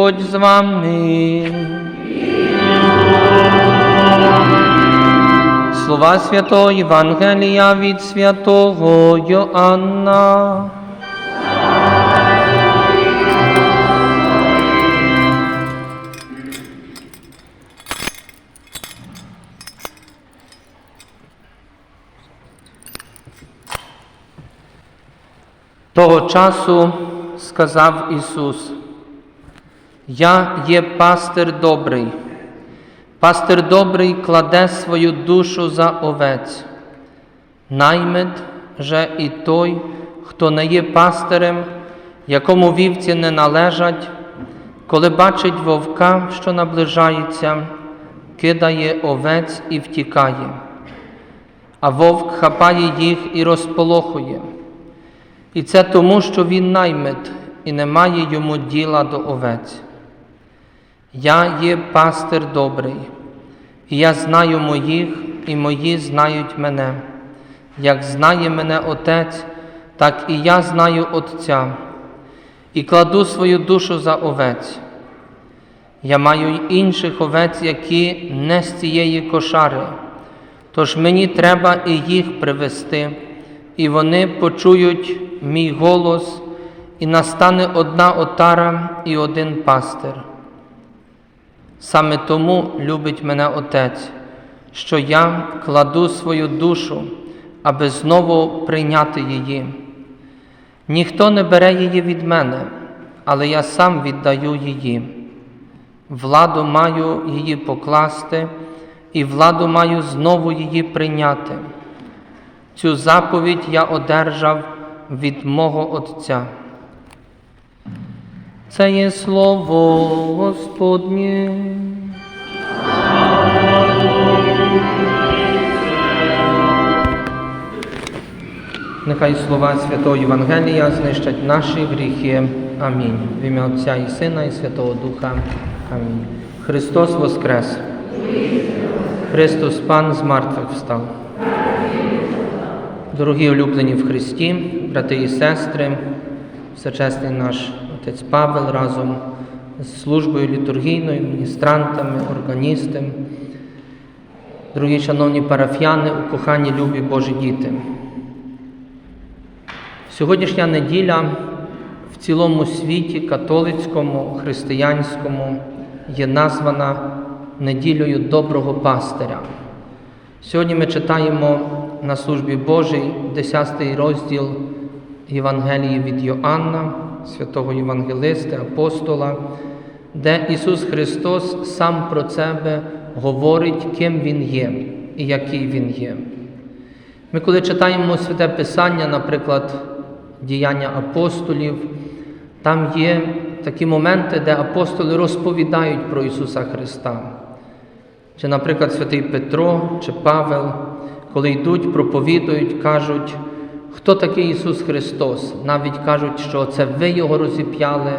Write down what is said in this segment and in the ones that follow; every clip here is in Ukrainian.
Господь з вами. Слова святого Євангелія від святого Йоанна. Того часу сказав Ісус, Я є пастир добрий. Пастир добрий кладе свою душу за овець. Наймит же і той, хто не є пастирем, якому вівці не належать, коли бачить вовка, що наближається, кидає овець і втікає, а вовк хапає їх і розполохує. І це тому, що він наймит і не має йому діла до овець. Я є пастир добрий, і я знаю моїх, і мої знають мене. Як знає мене Отець, так і я знаю Отця, і кладу свою душу за овець. Я маю інших овець, які не з цієї кошари, тож мені треба і їх привести, і вони почують мій голос, і настане одна отара і один пастир. Саме тому любить мене Отець, що я кладу свою душу, аби знову прийняти її. Ніхто не бере її від мене, але я сам віддаю її. Владу маю її покласти, і владу маю знову її прийняти. Цю заповідь я одержав від мого Отця. Це є слово Господнє. Нехай слова Святого Євангелія знищать наші гріхи. Амінь. В ім'я Отця і Сина, і Святого Духа. Амінь. Христос Воскрес! Христос Пан з мертвих встав. Дорогі улюблені в Христі, брати і сестри, всечесний наш отець Павел разом з службою літургійною, міністрантами, органістами, дорогі шановні парафіяни, укохані любі Божі діти. Сьогоднішня неділя в цілому світі, католицькому, християнському, є названа неділею доброго пастиря. Сьогодні ми читаємо на службі Божій 10 розділ Євангелії від Йоанна, святого Євангелиста, апостола, де Ісус Христос сам про себе говорить, ким Він є і який Він є. Ми, коли читаємо Святе Писання, наприклад, діяння апостолів, там є такі моменти, де апостоли розповідають про Ісуса Христа. Чи, наприклад, святий Петро чи Павел, коли йдуть, проповідують, кажуть, хто такий Ісус Христос. Навіть кажуть, що це ви Його розіп'яли,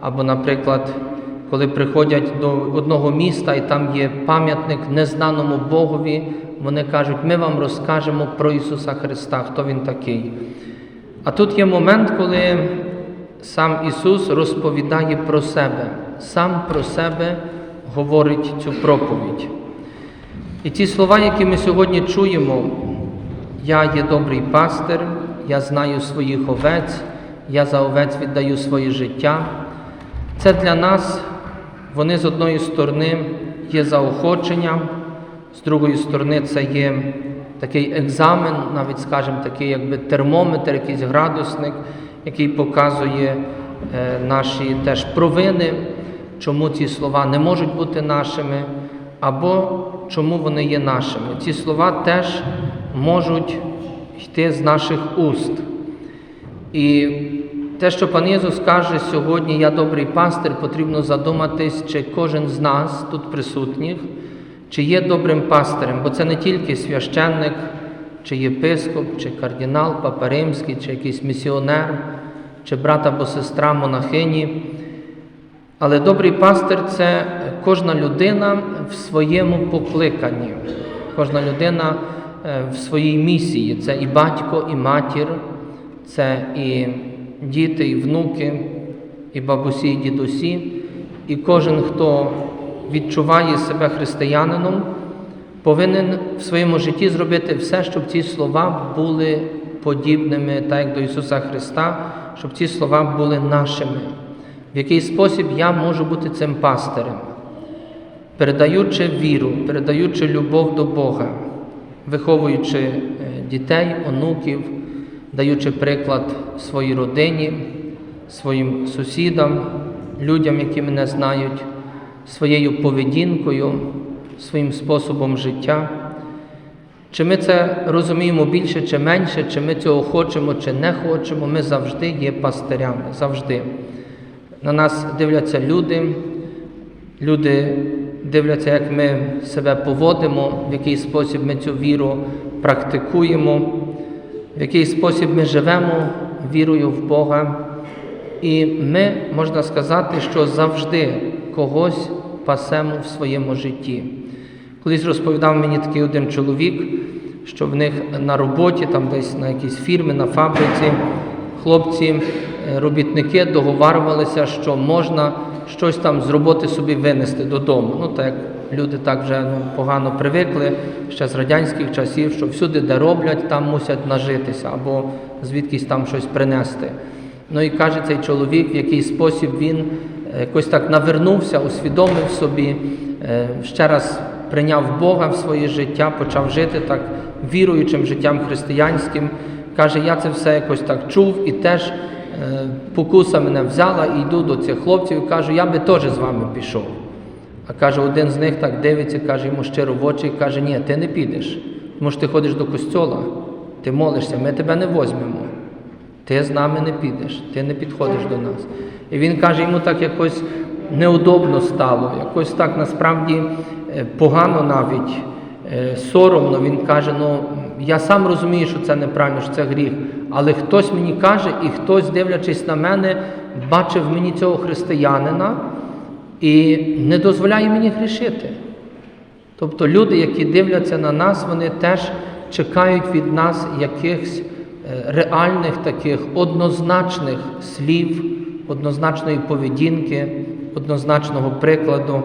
або, наприклад, коли приходять до одного міста і там є пам'ятник незнаному Богові, вони кажуть, ми вам розкажемо про Ісуса Христа, хто Він такий. А тут є момент, коли сам Ісус розповідає про себе, сам про себе говорить цю проповідь. І ті слова, які ми сьогодні чуємо, я є добрий пастир, я знаю своїх овець, я за овець віддаю своє життя. Це для нас, вони з одної сторони є заохоченням, з другої сторони, це є такий екзамен, навіть, скажімо, такий якби термометр, якийсь градусник, який показує е, наші теж провини, чому ці слова не можуть бути нашими, або чому вони є нашими. Ці слова теж можуть йти з наших уст. І те, що пан Єсус каже сьогодні, я добрий пастир, потрібно задуматись, чи кожен з нас, тут присутніх, чи є добрим пастирем, бо це не тільки священник, чи єпископ, чи кардинал, папа римський, чи якийсь місіонер, чи брат або сестра монахині. Але добрий пастир це кожна людина в своєму покликанні, кожна людина е, в своїй місії. Це і батько, і матір, це і діти, і внуки, і бабусі, і дідусі. І кожен, хто відчуває себе християнином, повинен в своєму житті зробити все, щоб ці слова були подібними, так як до Ісуса Христа, щоб ці слова були нашими. В який спосіб я можу бути цим пастирем, передаючи віру, передаючи любов до Бога, виховуючи е, дітей, онуків, даючи приклад своїй родині, своїм сусідам, людям, які мене знають, своєю поведінкою, своїм способом життя. Чи ми це розуміємо більше чи менше, чи ми цього хочемо, чи не хочемо, ми завжди є пастирями, завжди. На нас дивляться люди, люди дивляться, як ми себе поводимо, в який спосіб ми цю віру практикуємо, в який спосіб ми живемо вірою в Бога. І ми, можна сказати, що завжди когось пасемо в своєму житті. Колись розповідав мені такий один чоловік, що в них на роботі, там десь на якійсь фірмі, на фабриці, хлопці, робітники договарювалися, що можна щось там з роботи собі винести додому. Ну, так люди так вже ну, погано привикли ще з радянських часів, що всюди, де роблять, там мусять нажитися або звідкись там щось принести. Ну і каже цей чоловік, в який спосіб він е, якось так навернувся, усвідомив собі, е, ще раз прийняв Бога в своє життя, почав жити так віруючим життям християнським. Каже, я це все якось так чув і теж покуса мене взяла і йду до цих хлопців і кажу, я би теж з вами пішов. А каже, один з них так дивиться, каже йому щиро в очі каже, ні, ти не підеш, тому що ти ходиш до костьола, ти молишся, ми тебе не возьмемо. Ти з нами не підеш, ти не підходиш до нас. І він каже, йому так якось неудобно стало, якось так насправді е, погано навіть, е, соромно. Він каже, ну я сам розумію, що це неправильно, що це гріх. Але хтось мені каже, і хтось, дивлячись на мене, бачив мені цього християнина і не дозволяє мені грішити. Тобто люди, які дивляться на нас, вони теж чекають від нас якихось е, реальних таких однозначних слів, однозначної поведінки, однозначного прикладу.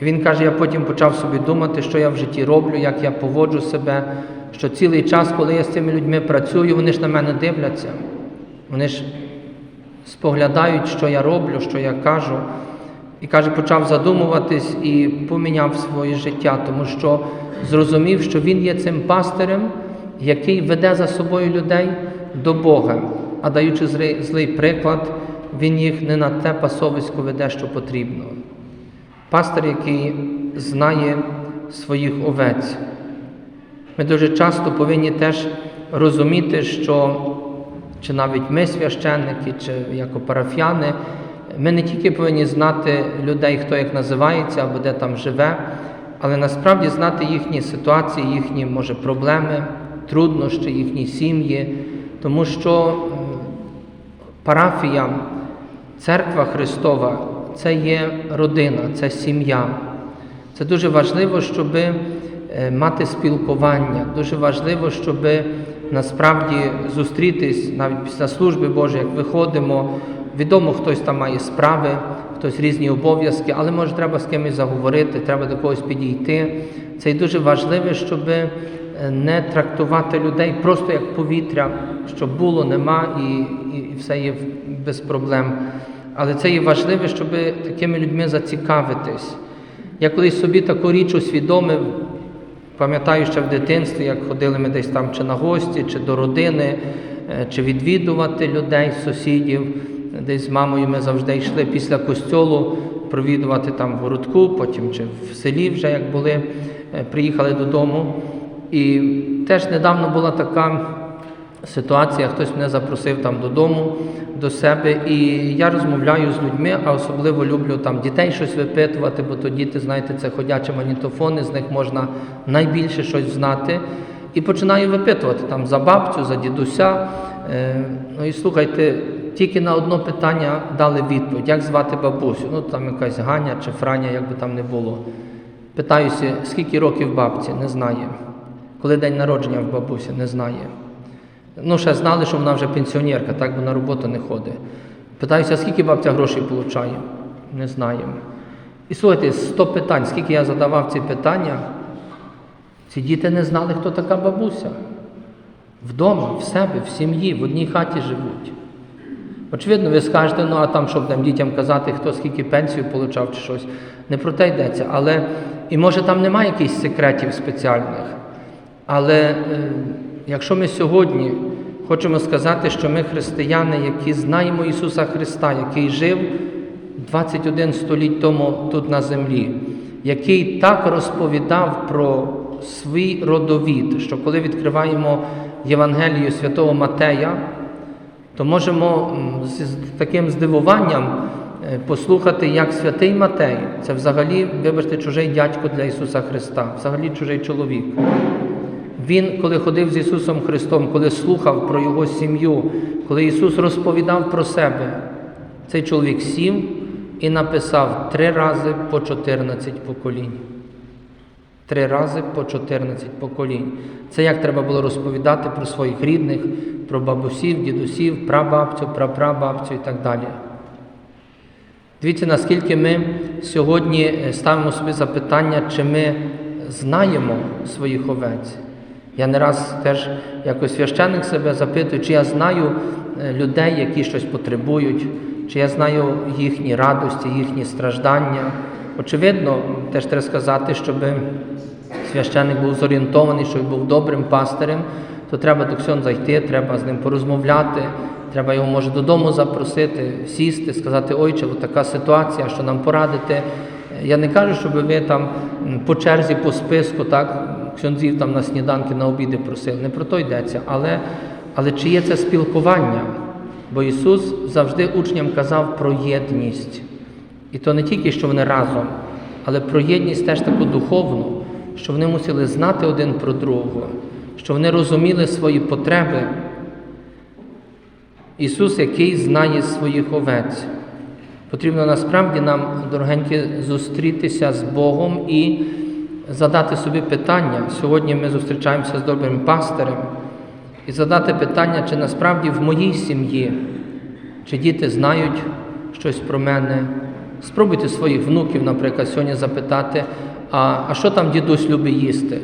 І він каже, я потім почав собі думати, що я в житті роблю, як я поводжу себе, що цілий час, коли я з цими людьми працюю, вони ж на мене дивляться. Вони ж споглядають, що я роблю, що я кажу. І каже, почав задумуватись і поміняв своє життя, тому що зрозумів, що він є цим пастирем, який веде за собою людей до Бога, а даючи злий, приклад, він їх не на те пасовисько веде, що потрібно. Пастир, який знає своїх овець. Ми дуже часто повинні теж розуміти, що чи навіть ми, священники, чи як парафіяни, ми не тільки повинні знати людей, хто як називається або де там живе, але насправді знати їхні ситуації, їхні, може, проблеми, труднощі, їхні сім'ї, тому що парафія, церква Христова це є родина, це сім'я. Це дуже важливо, щоб мати спілкування, дуже важливо, щоб насправді зустрітись навіть після служби Божої, як виходимо. Відомо, хтось там має справи, хтось різні обов'язки, але може треба з кимось заговорити, треба до когось підійти. Це і дуже важливо, щоб е, не трактувати людей просто як повітря, що було, нема і, і все є без проблем. Але це є важливо, щоб такими людьми зацікавитись. Я колись собі таку річ усвідомив, пам'ятаю ще в дитинстві, як ходили ми десь там чи на гості, чи до родини, е, чи відвідувати людей, сусідів. Десь з мамою ми завжди йшли після костьолу провідувати там в городку, потім чи в селі вже як були, е, приїхали додому. І теж недавно була така ситуація, хтось мене запросив там додому до себе, і я розмовляю з людьми, а особливо люблю там дітей щось випитувати, бо то діти, знаєте, це ходячі магнітофони, з них можна найбільше щось знати. І починаю випитувати там за бабцю, за дідуся. Е, ну і слухайте, тільки на одне питання дали відповідь, як звати бабусю. Ну там якась Ганя чи Франя, як би там не було. Питаюся, скільки років бабці, не знає. Коли день народження в бабусі, не знає. Ну, ще знали, що вона вже пенсіонерка, так, бо на роботу не ходить. Питаюся, скільки бабця грошей отримує? Не знаємо. І слухайте, 100 питань, скільки я задавав ці питання, ці діти не знали, хто така бабуся. Вдома, в себе, в сім'ї, в одній хаті живуть. Очевидно, ви скажете, ну а там, щоб там дітям казати, хто скільки пенсію отримав чи щось. Не про те йдеться. Але, і може там немає якихось секретів спеціальних. Але е, якщо ми сьогодні хочемо сказати, що ми християни, які знаємо Ісуса Христа, який жив 21 століть тому тут на землі, який так розповідав про свій родовід, що коли відкриваємо Євангелію святого Матея, то можемо з таким здивуванням е, послухати, як святий Матей, це взагалі, вибачте, чужий дядько для Ісуса Христа, взагалі чужий чоловік. Він, коли ходив з Ісусом Христом, коли слухав про Його сім'ю, коли Ісус розповідав про себе, цей чоловік сів і написав три рази по 14 поколінь. Три рази по 14 поколінь. Це як треба було розповідати про своїх рідних, про бабусів, дідусів, прабабцю, прапрабабцю і так далі. Дивіться, наскільки ми сьогодні е, ставимо собі запитання, чи ми знаємо своїх овець. Я не раз теж якось священник себе запитую, чи я знаю е, людей, які щось потребують, чи я знаю їхні радості, їхні страждання. Очевидно, теж треба сказати, щоб священник був зорієнтований, щоб був добрим пастирем, то треба до Ксьонза йти, треба з ним порозмовляти, треба його, може, додому запросити, сісти, сказати, ойче, от така ситуація, що нам порадити. Я не кажу, щоб ви там по черзі, по списку, так, ксьонзів там на сніданки, на обіди просили. Не про то йдеться, але, але чи є це спілкування? Бо Ісус завжди учням казав про єдність. І то не тільки, що вони разом, але про єдність теж таку духовну, що вони мусили знати один про другого, що вони розуміли свої потреби. Ісус, який знає своїх овець. Потрібно насправді нам, дорогенькі, зустрітися з Богом і задати собі питання. Сьогодні ми зустрічаємося з добрим пастирем і задати питання, чи насправді в моїй сім'ї, чи діти знають щось про мене. Спробуйте своїх внуків, наприклад, сьогодні запитати, а, а що там дідусь любить їсти?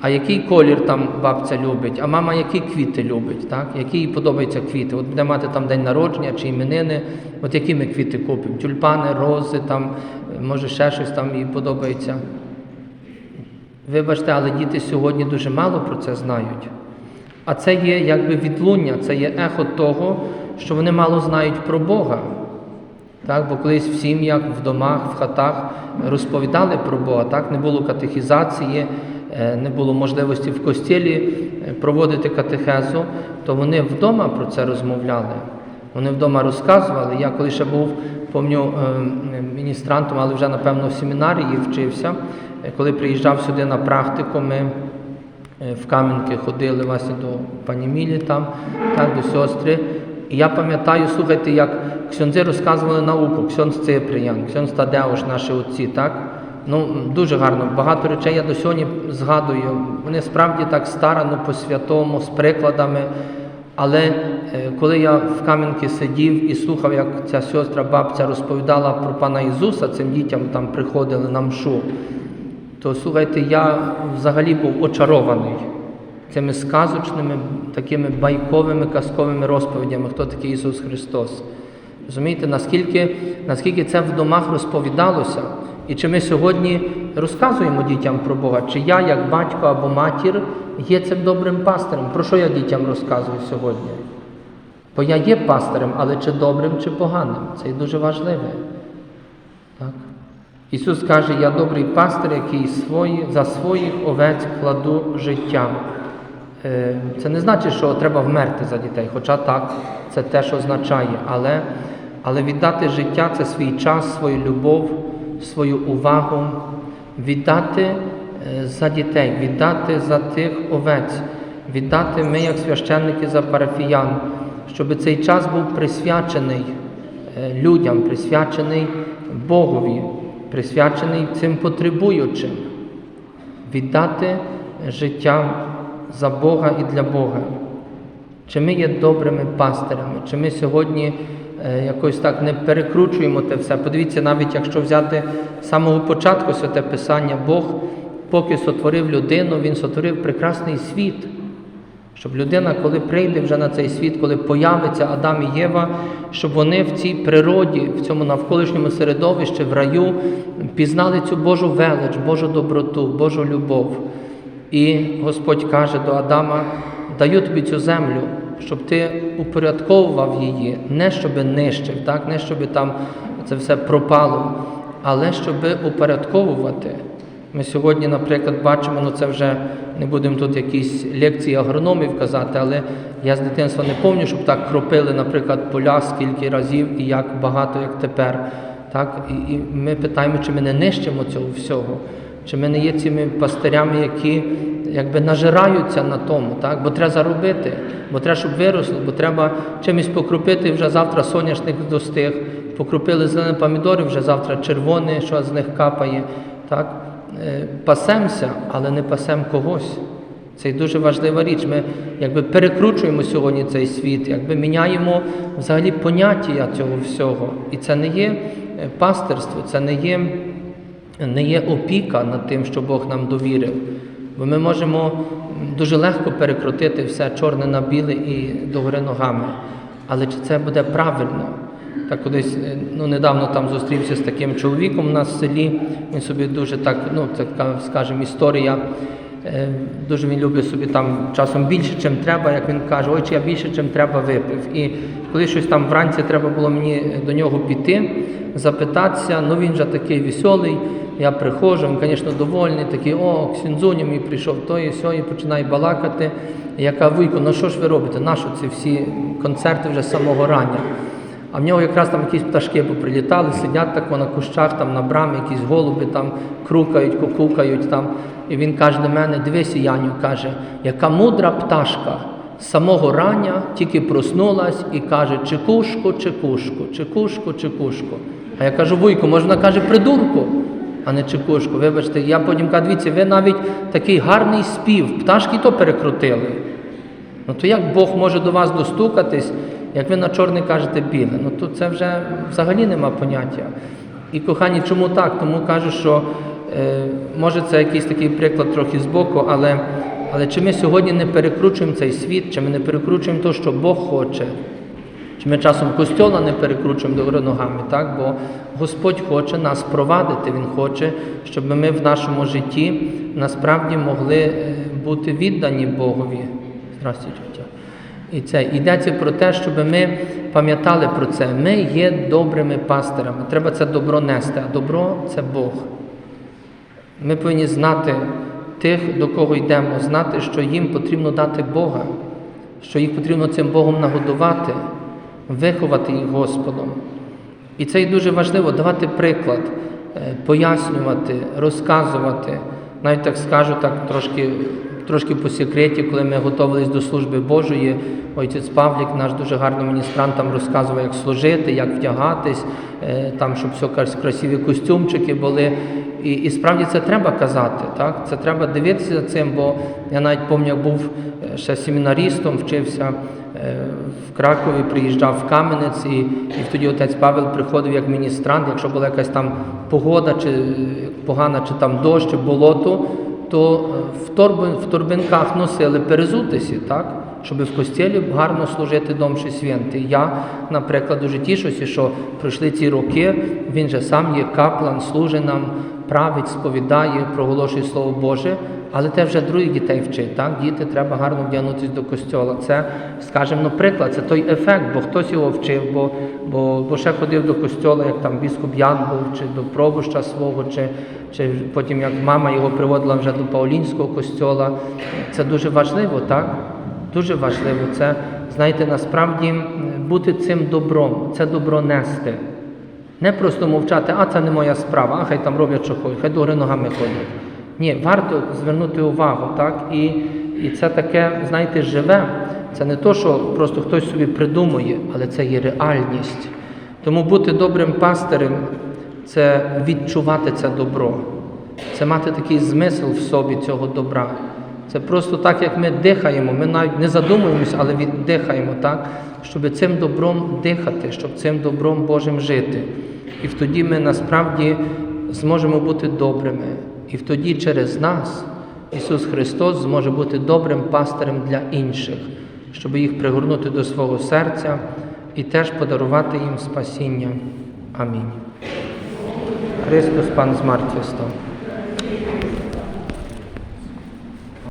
А який колір там бабця любить, а мама які квіти любить, так? які їй подобаються квіти. От буде мати там день народження чи іменини, от які ми квіти купимо? Тюльпани, рози, там, може ще щось там їй подобається. Вибачте, але діти сьогодні дуже мало про це знають. А це є якби відлуння, це є ехо того, що вони мало знають про Бога. Так, бо колись в сім'ях, в домах, в хатах розповідали про Бога, так, не було катехізації, е, не було можливості в костілі е, проводити катехезу, то вони вдома про це розмовляли. Вони вдома розказували. Я коли ще був, пам'ятаю, е, міністрантом, але вже, напевно, в семінарії вчився. Е, Коли приїжджав сюди на практику, ми е, в Кам'янки ходили власне до пані Мілі там, так, до сестри. І я пам'ятаю, слухайте, як ксьонзи розказували науку, ксьонз Циприян, ксьонз Тадеуш, наші отці, так? Ну, дуже гарно. Багато речей я до сьогодні згадую. Вони справді так старано, по-святому, з прикладами. Але е, коли я в Кам'янці сидів і слухав, як ця сестра бабця розповідала про пана Ісуса, цим дітям там приходили на мшу, то слухайте, я взагалі був очарований цими сказочними, такими байковими, казковими розповідями, хто такий Ісус Христос. Розумієте, наскільки, наскільки це в домах розповідалося, і чи ми сьогодні розказуємо дітям про Бога, чи я, як батько або матір, є цим добрим пастирем? Про що я дітям розказую сьогодні? Бо я є пастирем, але чи добрим, чи поганим. Це дуже важливе. Так? Ісус каже, я добрий пастир, який свої, за своїх овець кладу життя. Е, Це не значить, що треба вмерти за дітей, хоча так, це теж означає, але, але віддати життя це свій час, свою любов, свою увагу, віддати е, за дітей, віддати за тих овець, віддати ми, як священники, за парафіян, щоб цей час був присвячений е, людям, присвячений Богові, присвячений цим потребуючим, віддати життя за Бога і для Бога. Чи ми є добрими пастирями, чи ми сьогодні е, якось так не перекручуємо те все. Подивіться, навіть якщо взяти з самого початку святе Писання, Бог, поки сотворив людину, Він сотворив прекрасний світ. Щоб людина, коли прийде вже на цей світ, коли появиться Адам і Єва, щоб вони в цій природі, в цьому навколишньому середовищі, в раю, пізнали цю Божу велич, Божу доброту, Божу любов. І Господь каже до Адама: даю тобі цю землю, щоб ти упорядковував її, не щоб нищив, так? не щоб там це все пропало, але щоб упорядковувати. Ми сьогодні, наприклад, бачимо, ну це вже не будемо тут якісь лекції агрономів казати, але я з дитинства не пам'ятаю, щоб так кропили, наприклад, поля скільки разів і як багато, як тепер. Так? І, і ми питаємо, чи ми не нищимо цього всього, чи ми не є цими пастирями, які якби нажираються на тому, так? бо треба заробити, бо треба, щоб виросло, бо треба чимось покропити, вже завтра соняшник достиг, покропили зелені помідори, вже завтра червоне, що з них капає. Так? Е, Пасемося, але не пасем когось. Це дуже важлива річ. Ми якби перекручуємо сьогодні цей світ, якби міняємо взагалі поняття цього всього. І це не є е, пастирство, це не є, не є опіка над тим, що Бог нам довірив. Бо ми можемо дуже легко перекрутити все чорне на біле і догори ногами. Але чи це буде правильно? Так колись е, ну, недавно там зустрівся з таким чоловіком у нас в селі. Він собі дуже так, ну така, скажімо, історія. Е, Дуже він любить собі там часом більше, чим треба, як він каже, ой, чи я більше, чим треба випив. І коли щось там вранці треба було мені до нього піти, запитатися, ну він же такий веселий, я приходжу, він, звісно, довольний, такий, о, Ксінзуня мій прийшов, то і сьо, і починає балакати. Я кажу, ну що ж ви робите? Нащо ці всі концерти вже з самого рання? А в нього якраз там якісь пташки поприлітали, сидять так на кущах, там на брамі, якісь голуби там крукають, кукукають там. І він каже до мене, дивися, Яню, каже, яка мудра пташка з самого рання тільки проснулась і каже, чекушку, чекушку, чекушку, чекушку. А я кажу, вуйку, може вона каже придурку, а не чекушку. Вибачте, я потім кажу, дивіться, ви навіть такий гарний спів, пташки то перекрутили. Ну то як Бог може до вас достукатись, як ви на чорне кажете біле? Ну то це вже взагалі нема поняття. І кохані, чому так? Тому кажу, що е, може це якийсь такий приклад трохи збоку, але, але чи ми сьогодні не перекручуємо цей світ, чи ми не перекручуємо те, що Бог хоче? Чи ми часом костьола не перекручуємо до ногами, так? Бо Господь хоче нас провадити, Він хоче, щоб ми в нашому житті насправді могли е, бути віддані Богові. Здравствуйте, тетя. І це йдеться про те, щоб ми пам'ятали про це. Ми є добрими пастирами. Треба це добро нести, а добро це Бог. Ми повинні знати тих, до кого йдемо, знати, що їм потрібно дати Бога, що їх потрібно цим Богом нагодувати, виховати їх Господом. І це і дуже важливо давати приклад, е, пояснювати, розказувати. Навіть так скажу, так трошки, трошки по секреті, коли ми готувалися до служби Божої, отець Павлік, наш дуже гарний міністрант, там розказував, як служити, як вдягатись, е, там, щоб все красиві костюмчики були. І, і справді це треба казати, так? Це треба дивитися цим, бо я навіть пам'ятаю, був е, ще семінарістом, вчився е, в Кракові, приїжджав в Кам'янець, і, і тоді отець Павел приходив як міністрант, якщо була якась там погода, чи погана, чи там дощ, чи болото, то в торбинках носили перезутися, так? Щоб в костілі гарно служити домші святий. Я, наприклад, дуже тішуся, що пройшли ці роки, він же сам є каплан, служить нам, править, сповідає, проголошує Слово Боже, але те вже других дітей вчить. Так? Діти треба гарно вдягнутися до костьола. Це, скажімо, ну, приклад, це той ефект, бо хтось його вчив, бо, бо, бо ще ходив до костьола, як там біскуп Ян був, чи до пробуща свого, чи, чи потім як мама його приводила вже до Паулінського костьола. Це дуже важливо, так? Дуже важливо це, знаєте, насправді бути цим добром, це добро нести. Не просто мовчати, а це не моя справа, а хай там роблять, що хочуть, хай догори ногами ходять. Ні, варто звернути увагу, так? І, і це таке, знаєте, живе. Це не то, що просто хтось собі придумує, але це є реальність. Тому бути добрим пастирем це відчувати це добро, це мати такий змисел в собі цього добра. Це просто так, як ми дихаємо, ми навіть не задумуємося, але віддихаємо, так, щоб цим добром дихати, щоб цим добром Божим жити. І тоді ми насправді зможемо бути добрими. І тоді через нас Ісус Христос зможе бути добрим пастирем для інших, щоб їх пригорнути до свого серця і теж подарувати їм спасіння. Амінь. Христос Пан з став.